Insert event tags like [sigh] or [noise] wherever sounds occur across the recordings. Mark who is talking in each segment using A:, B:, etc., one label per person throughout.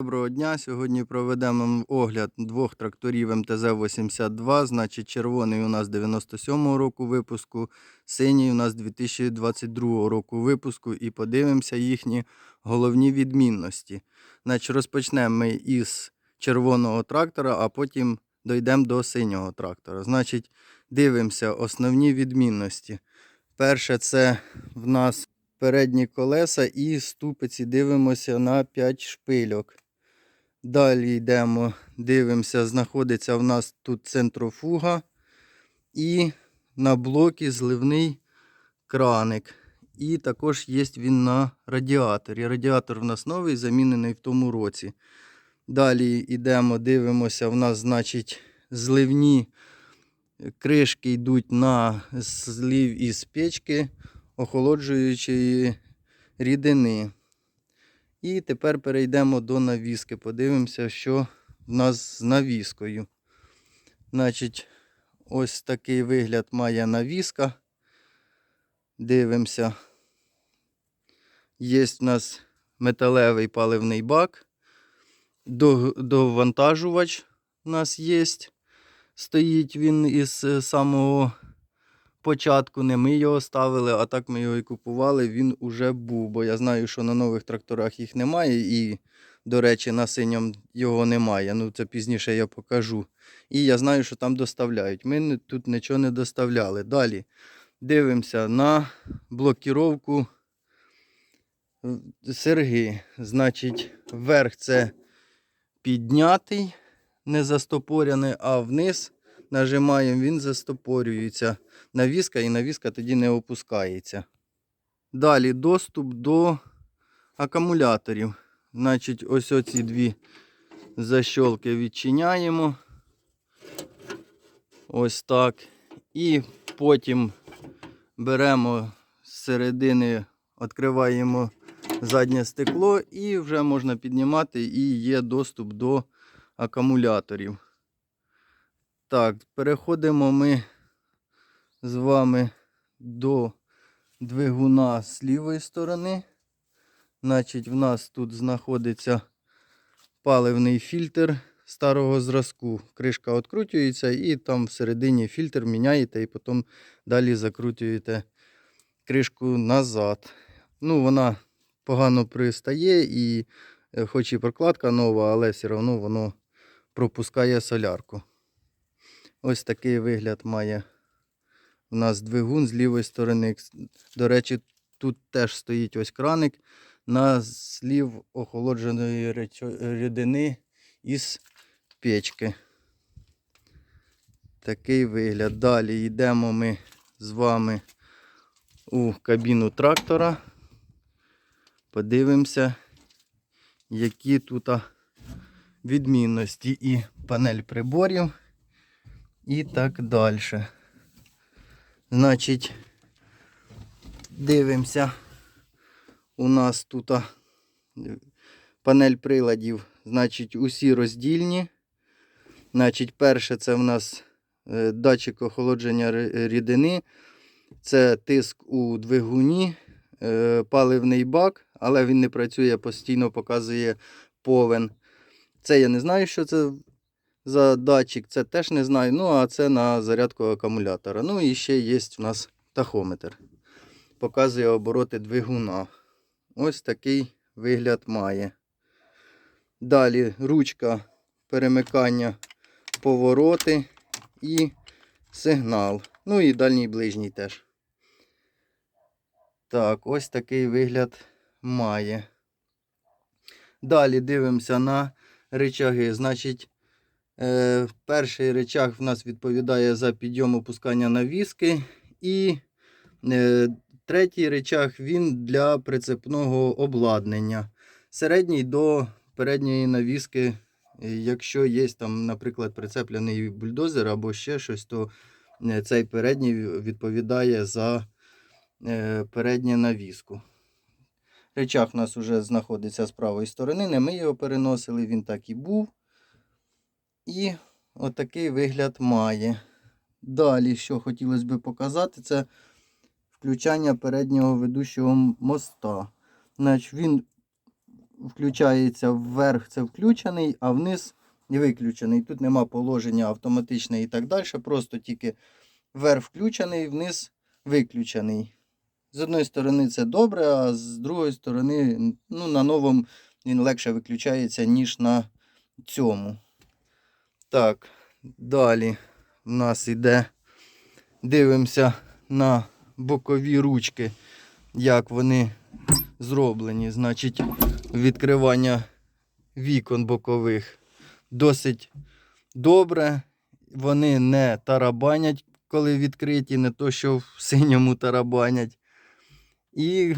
A: Доброго дня. Сьогодні проведемо огляд двох тракторів МТЗ-82. Значить, червоний у нас 97-го року випуску, синій у нас 2022 року випуску. І подивимося їхні головні відмінності. Значить, розпочнемо ми із червоного трактора, а потім дійдемо до синього трактора. Значить, дивимося основні відмінності. Перше, це в нас передні колеса і ступиці дивимося на 5 шпильок. Далі йдемо, дивимося, знаходиться в нас тут центрофуга і на блокі зливний краник. І також є він на радіаторі. Радіатор в нас новий, замінений в тому році. Далі йдемо, дивимося, в нас, значить, зливні кришки йдуть на злив із печки охолоджуючої рідини. І тепер перейдемо до навіски. Подивимося, що в нас з навіскою. Значить, ось такий вигляд має навіска. Дивимося. Є в нас металевий паливний бак. Довантажувач у нас є. Стоїть він із е, самого початку. Не ми його ставили, а так ми його і купували. Він уже був. Бо я знаю, що на нових тракторах їх немає. І, до речі, на синьому його немає. Ну, це пізніше я покажу. І я знаю, що там доставляють. Ми тут нічого не доставляли. Далі дивимося на блокіровку серги. Значить, вверх це піднятий, не застопоряний, а вниз нажимаємо, він застопорюється. Навіска і навіска тоді не опускається. Далі доступ до акумуляторів. Значить, ось оці дві защолки відчиняємо. Ось так. І потім беремо з середини, відкриваємо заднє стекло і вже можна піднімати, і є доступ до акумуляторів. Так, переходимо ми з вами до двигуна з лівої сторони. Значить, в нас тут знаходиться паливний фільтр старого зразку. Кришка відкручується і там всередині фільтр міняєте і потім далі закручуєте кришку назад. Ну, вона погано пристає і е, хоч і прокладка нова, але все одно воно пропускає солярку. Ось такий вигляд має у нас двигун з лівої сторони. До речі, тут теж стоїть ось краник на слів охолодженої рідини із печки. Такий вигляд. Далі йдемо ми з вами у кабіну трактора. Подивимося, які тут відмінності і панель приборів, і так далі. Значить, дивимося. У нас тут панель приладів, значить, усі роздільні. Значить, перше це в нас е, датчик охолодження рідини. Це тиск у двигуні, е, паливний бак, але він не працює, постійно показує повен. Це я не знаю, що це за датчик, це теж не знаю. Ну, а це на зарядку акумулятора. Ну і ще є в нас тахометр. Показує обороти двигуна. Ось такий вигляд має. Далі ручка перемикання повороти і сигнал. Ну і дальній ближній теж. Так, ось такий вигляд має. Далі дивимося на речаги. Значить, перший речаг в нас відповідає за підйом опускання навіски. І е, третій речаг він для прицепного обладнання. Середній до передньої навіски, е, якщо є там, наприклад, прицеплений бульдозер або ще щось, то е, цей передній відповідає за е, передню навіску. Речах у нас вже знаходиться з правої сторони, не ми його переносили, він так і був. І отакий вигляд має. Далі, що хотілося б показати, це включання переднього ведучого моста. Значить, він включається вверх, це включений, а вниз не виключений. Тут нема положення автоматичне і так далі. Просто тільки вверх включений, вниз виключений. З одної сторони це добре, а з другої сторони, ну, на новому він легше виключається, ніж на цьому. Так, далі в нас йде. Дивимося на бокові ручки, як вони зроблені. Значить, відкривання вікон бокових досить добре. Вони не тарабанять, коли відкриті, не то, що в синьому тарабанять. І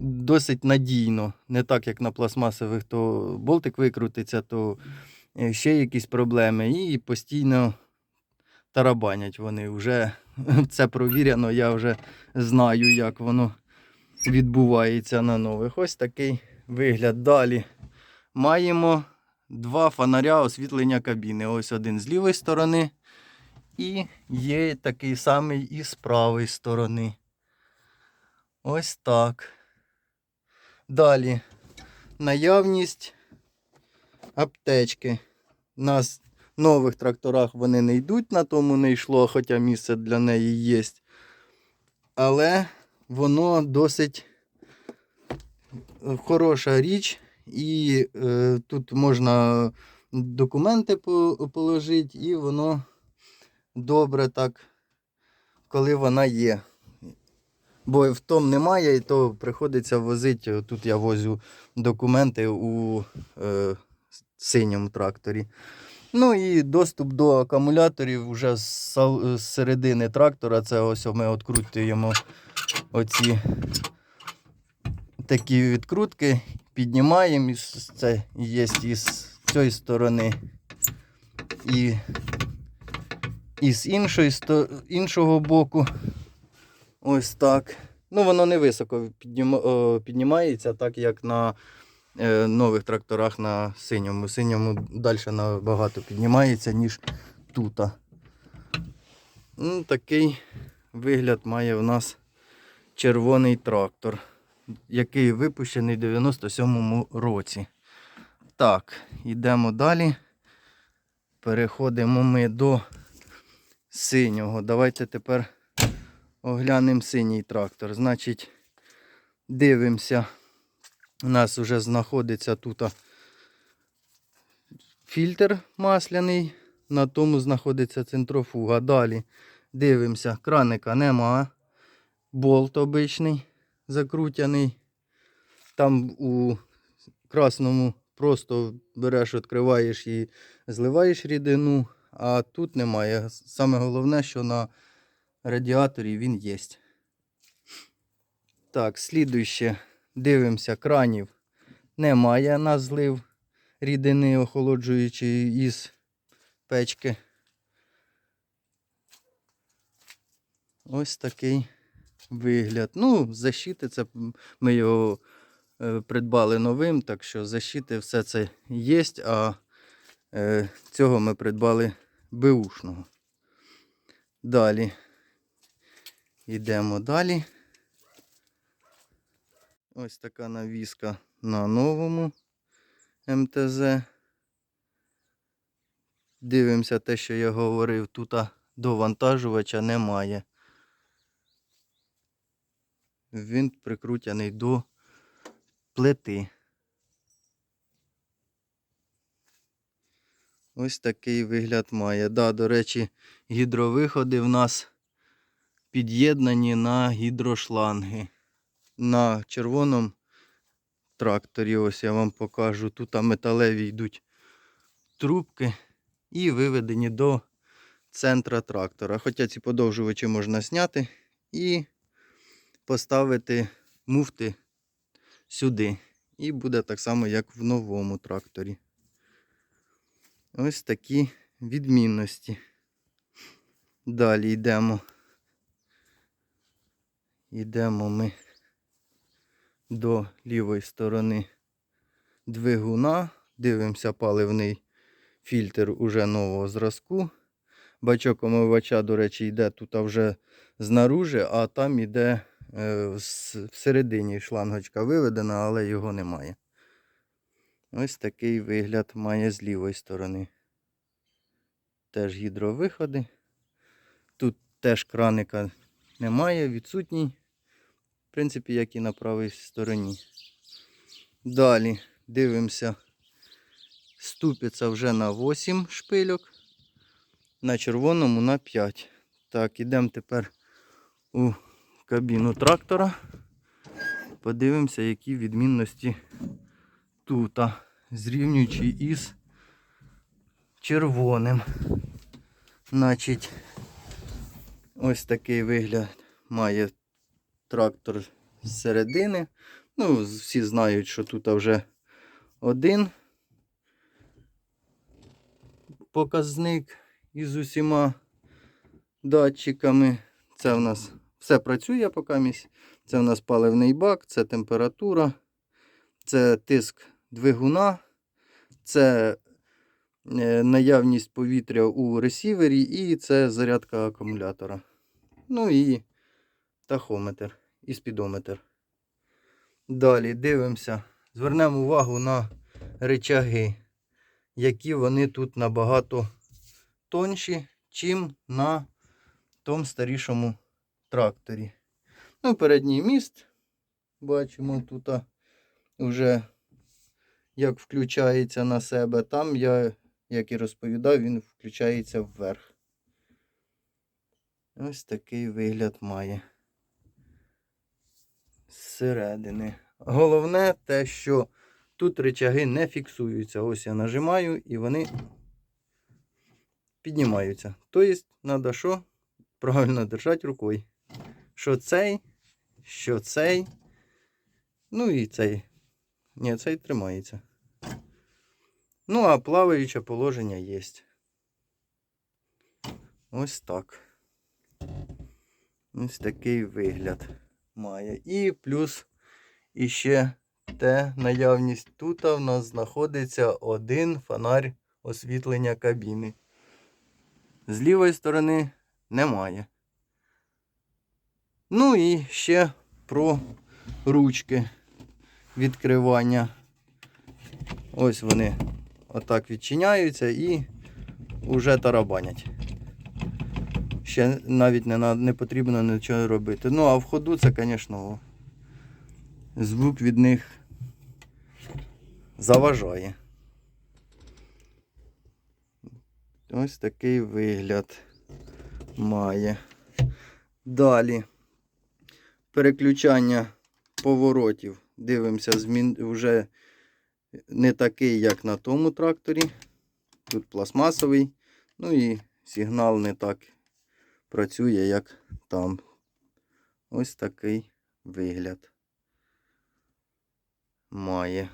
A: досить надійно. Не так, як на пластмасових, то болтик викрутиться, то ще якісь проблеми. І постійно тарабанять вони. Вже [laughs] це провірено, я вже знаю, як воно відбувається на нових. Ось такий вигляд. Далі маємо два фонаря освітлення кабіни. Ось один з лівої сторони. І є такий самий і з правої сторони. Ось так. Далі наявність аптечки. У нас в нових тракторах вони не йдуть, на тому не йшло, хоча місце для неї є. Але воно досить е, хороша річ, і е, тут можна документи по- положити, і воно добре так, коли вона є. Бо в том немає, і то приходиться возити. Тут я возю документи у е, синьому тракторі. Ну і доступ до акумуляторів вже з, середини трактора. Це ось ми відкрутуємо оці такі відкрутки, піднімаємо. І це є і з цієї сторони, і, і з іншої, іншого боку. Ось так. Ну, воно не високо піднімається, так як на нових тракторах на синьому. Синьому далі набагато піднімається, ніж тут. Ну, такий вигляд має в нас червоний трактор, який випущений в 97-му році. Так, йдемо далі. Переходимо ми до синього. Давайте тепер оглянемо синій трактор. Значить, дивимося. У нас вже знаходиться тут фільтр масляний, на тому знаходиться центрофуга. Далі дивимося, краника нема. Болт обичний закрутяний. Там у красному просто береш, відкриваєш і зливаєш рідину, а тут немає. Саме головне, що на радіаторі він є. Так, слідуще дивимося, кранів немає на злив рідини охолоджуючої із печки. Ось такий вигляд. Ну, защити це ми його е, придбали новим, так що защити все це є, а е, цього ми придбали беушного. Далі. Йдемо далі. Ось така навіска на новому МТЗ. Дивимося те, що я говорив, тут довантажувача немає. Він прикрутяний до плити. Ось такий вигляд має. Да, до речі, гідровиходи в нас під'єднані на гідрошланги. На червоному тракторі, ось я вам покажу. Тут металеві йдуть трубки і виведені до центра трактора. Хоча ці подовжувачі можна зняти і поставити муфти сюди. І буде так само, як в новому тракторі. Ось такі відмінності. Далі йдемо. Йдемо ми до лівої сторони двигуна. Дивимося паливний фільтр уже нового зразку. Бачок омивача, до речі, йде тут вже знаружи, а там йде е, всередині шлангочка виведена, але його немає. Ось такий вигляд має з лівої сторони. Теж гідровиходи. Тут теж краника немає, відсутній. В принципі, як і на правій стороні. Далі дивимося. Ступиця вже на 8 шпильок, на червоному на 5. Так, ідемо тепер у кабіну трактора. Подивимося, які відмінності тут, зрівнюючи із червоним. Значить, ось такий вигляд має трактор з середини. Ну, всі знають, що тут вже один показник із усіма датчиками. Це в нас все працює поки місь. Це в нас паливний бак, це температура, це тиск двигуна, це е, наявність повітря у ресівері і це зарядка акумулятора. Ну і тахометр і спідометр. Далі дивимося. Звернемо увагу на речаги, які вони тут набагато тонші, чим на тому старішому тракторі. Ну, передній міст. Бачимо тут вже як включається на себе. Там я, як і розповідав, він включається вверх. Ось такий вигляд має. Зсередини. Головне те, що тут речаги не фіксуються. Ось я нажимаю і вони піднімаються. Тобто, треба що? Правильно держати рукою. Що цей, що цей. Ну і цей. Ні, цей тримається. Ну, а плаваюче положення є. Ось так. Ось такий вигляд має. І плюс іще те наявність. Тут в нас знаходиться один фонарь освітлення кабіни. З лівої сторони немає. Ну і ще про ручки відкривання. Ось вони отак відчиняються і вже тарабанять. Ще навіть не, не потрібно нічого робити. Ну, а в ходу це, звісно, звук від них заважає. Ось такий вигляд має. Далі. Переключання поворотів. Дивимося, змін вже не такий, як на тому тракторі. Тут пластмасовий. Ну і сигнал не так працює, як там. Ось такий вигляд має.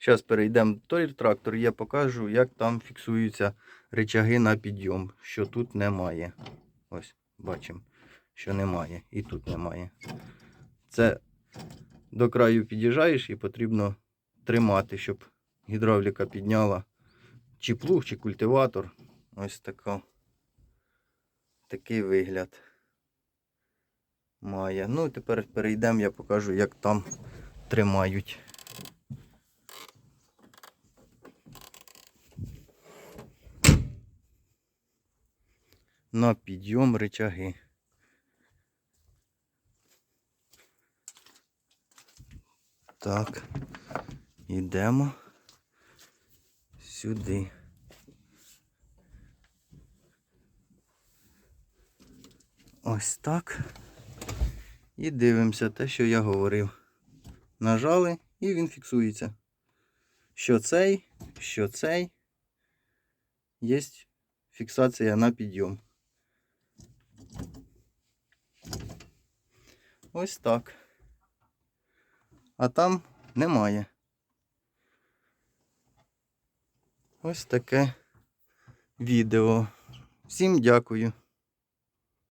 A: Зараз перейдемо той трактор, я покажу, як там фіксуються речаги на підйом, що тут немає. Ось, бачимо, що немає. І тут немає. Це до краю під'їжджаєш і потрібно тримати, щоб гідравліка підняла чи плуг, чи культиватор. Ось така, такий вигляд має. Ну, тепер перейдемо, я покажу, як там тримають. На підйом речаги. Так, йдемо сюди. Ось так. І дивимося те, що я говорив. Нажали і він фіксується. Що цей, що цей. Є фіксація на підйом. Ось так. А там немає. Ось таке відео. Всім дякую.